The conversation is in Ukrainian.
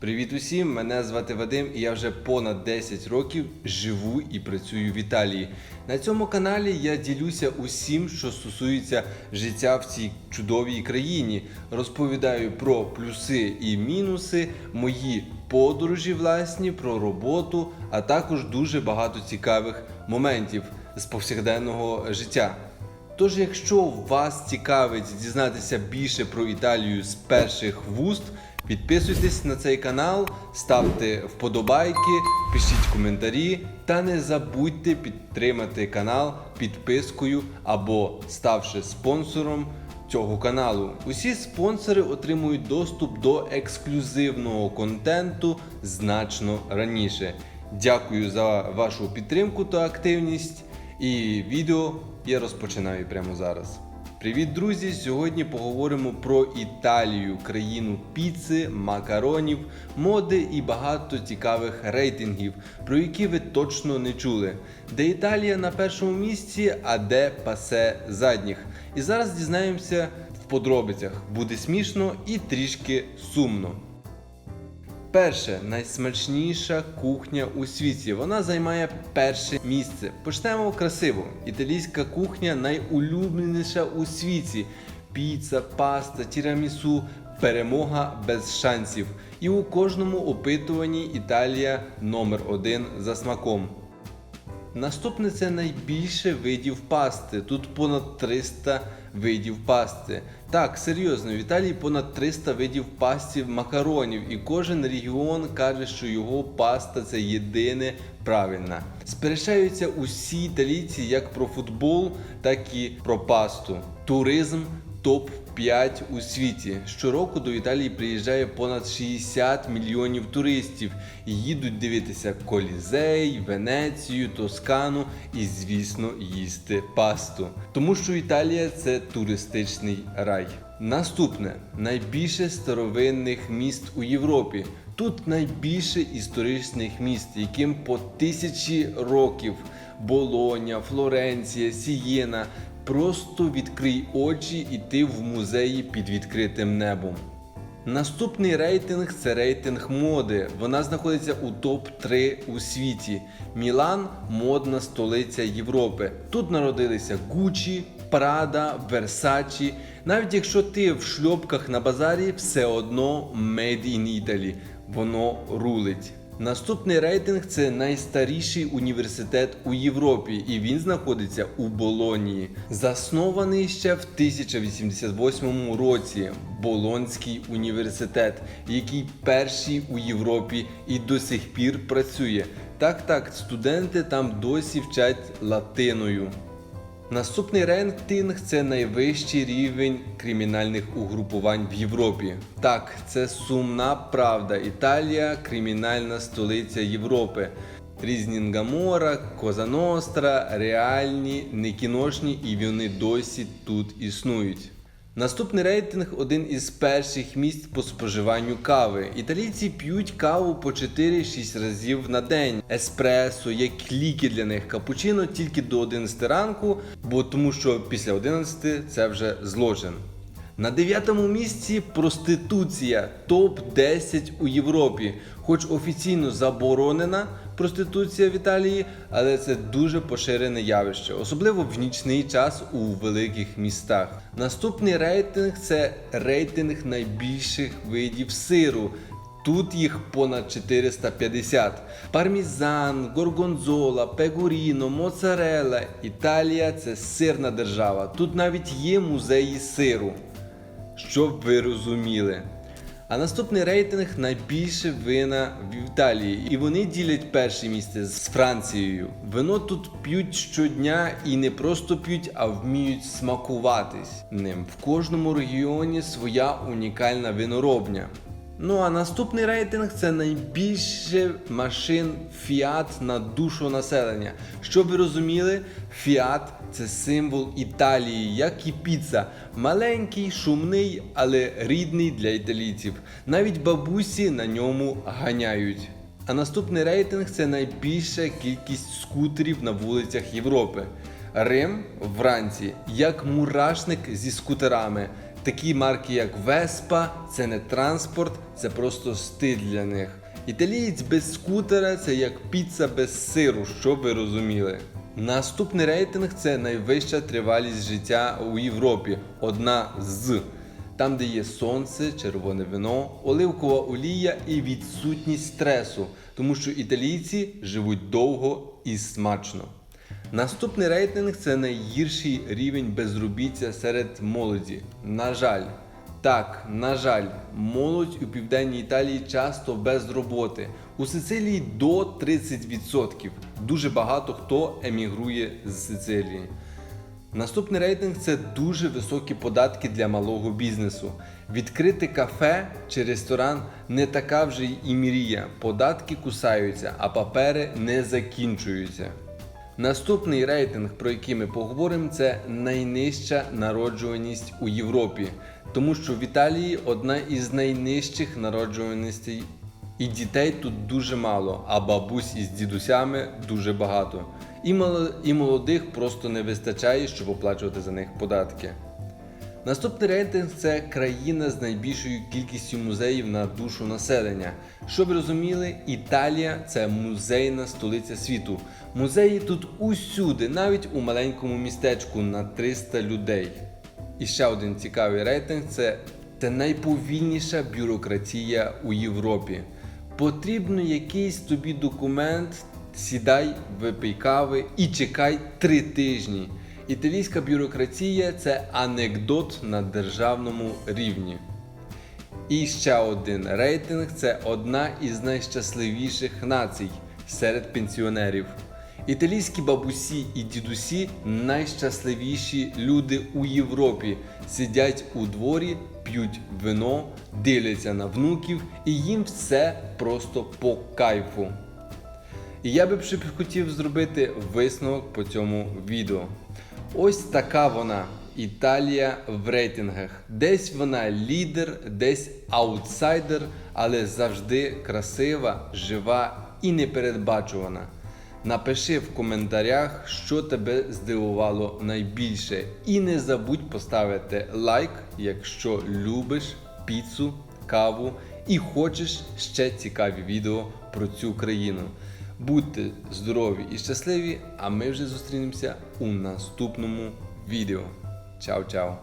Привіт усім! Мене звати Вадим, і я вже понад 10 років живу і працюю в Італії. На цьому каналі я ділюся усім, що стосується життя в цій чудовій країні. Розповідаю про плюси і мінуси, мої подорожі власні, про роботу, а також дуже багато цікавих моментів з повсякденного життя. Тож, якщо вас цікавить дізнатися більше про Італію з перших вуст, підписуйтесь на цей канал, ставте вподобайки, пишіть коментарі та не забудьте підтримати канал підпискою або ставши спонсором цього каналу. Усі спонсори отримують доступ до ексклюзивного контенту значно раніше. Дякую за вашу підтримку та активність. І відео я розпочинаю прямо зараз. Привіт, друзі! Сьогодні поговоримо про Італію, країну піци, макаронів, моди і багато цікавих рейтингів, про які ви точно не чули. Де Італія на першому місці, а де пасе задніх. І зараз дізнаємося в подробицях. Буде смішно і трішки сумно. Перше, найсмачніша кухня у світі. Вона займає перше місце. Почнемо красиво. Італійська кухня найулюбленіша у світі. Піца, паста, тірамісу, перемога без шансів. І у кожному опитуванні Італія номер один за смаком. Наступне це найбільше видів пасти. Тут понад 300 видів пасти. Так, серйозно, в Італії понад 300 видів пастів макаронів, і кожен регіон каже, що його паста це єдине правильна. Сперечаються усі італійці як про футбол, так і про пасту. Туризм топ 5 у світі. Щороку до Італії приїжджає понад 60 мільйонів туристів і їдуть дивитися Колізей, Венецію, Тоскану і, звісно, їсти пасту. Тому що Італія це туристичний рай. Наступне найбільше старовинних міст у Європі. Тут найбільше історичних міст, яким по тисячі років Болоня, Флоренція, Сієна. Просто відкрий очі і ти в музеї під відкритим небом. Наступний рейтинг це рейтинг моди. Вона знаходиться у топ-3 у світі. Мілан модна столиця Європи. Тут народилися Gucci, Prada, Versace. Навіть якщо ти в шльопках на базарі, все одно Made in Italy. Воно рулить. Наступний рейтинг це найстаріший університет у Європі, і він знаходиться у Болонії. Заснований ще в 1088 році Болонський університет, який перший у Європі і до сих пір працює. Так, так, студенти там досі вчать латиною. Наступний рейтинг це найвищий рівень кримінальних угрупувань в Європі. Так, це сумна правда. Італія кримінальна столиця Європи. Різнінгамора, Коза Ностра, реальні, не кіношні, і вони досі тут існують. Наступний рейтинг один із перших місць по споживанню кави. Італійці п'ють каву по 4-6 разів на день. Еспресо, як ліки для них, капучино тільки до 11 ранку, бо тому що після 11 це вже злочин. На дев'ятому місці проституція топ-10 у Європі. Хоч офіційно заборонена проституція в Італії, але це дуже поширене явище, особливо в нічний час у великих містах. Наступний рейтинг це рейтинг найбільших видів сиру. Тут їх понад 450. Пармізан, горгонзола, пегуріно, моцарелла. Італія це сирна держава. Тут навіть є музеї сиру. Щоб ви розуміли. А наступний рейтинг найбільше вина в Італії, і вони ділять перше місце з Францією. Вино тут п'ють щодня і не просто п'ють, а вміють смакуватись ним. В кожному регіоні своя унікальна виноробня. Ну а наступний рейтинг це найбільше машин Fiat на душу населення. Щоб ви розуміли, Fiat це символ Італії, як і піца. Маленький, шумний, але рідний для італійців. Навіть бабусі на ньому ганяють. А наступний рейтинг це найбільша кількість скутерів на вулицях Європи. Рим вранці, як мурашник зі скутерами. Такі марки, як Vespa, це не транспорт, це просто стиль для них. Італієць без скутера це як піца без сиру, щоб ви розуміли. Наступний рейтинг це найвища тривалість життя у Європі. Одна з. Там, де є сонце, червоне вино, оливкова олія і відсутність стресу, тому що італійці живуть довго і смачно. Наступний рейтинг це найгірший рівень безробіття серед молоді. На жаль, так, на жаль, молодь у південній Італії часто без роботи. У Сицилії до 30%. Дуже багато хто емігрує з Сицилії. Наступний рейтинг це дуже високі податки для малого бізнесу. Відкрити кафе чи ресторан не така вже й і мрія. Податки кусаються, а папери не закінчуються. Наступний рейтинг, про який ми поговоримо, це найнижча народжуваність у Європі, тому що в Італії одна із найнижчих народжуваностей, і дітей тут дуже мало, а бабусь із дідусями дуже багато. І молодих просто не вистачає, щоб оплачувати за них податки. Наступний рейтинг це країна з найбільшою кількістю музеїв на душу населення. Щоб розуміли, Італія це музейна столиця світу. Музеї тут усюди, навіть у маленькому містечку на 300 людей. І ще один цікавий рейтинг це, це найповільніша бюрократія у Європі. Потрібно якийсь тобі документ, сідай, випий кави і чекай три тижні. Італійська бюрократія це анекдот на державному рівні. І ще один рейтинг це одна із найщасливіших націй серед пенсіонерів. Італійські бабусі і дідусі найщасливіші люди у Європі. Сидять у дворі, п'ють вино, дивляться на внуків, і їм все просто по кайфу. І я би хотів зробити висновок по цьому відео. Ось така вона. Італія в рейтингах. Десь вона лідер, десь аутсайдер, але завжди красива, жива і непередбачувана. Напиши в коментарях, що тебе здивувало найбільше. І не забудь поставити лайк, якщо любиш піцу, каву і хочеш ще цікаві відео про цю країну. Будьте здорові і щасливі, а ми вже зустрінемося у наступному відео. Чао-чао!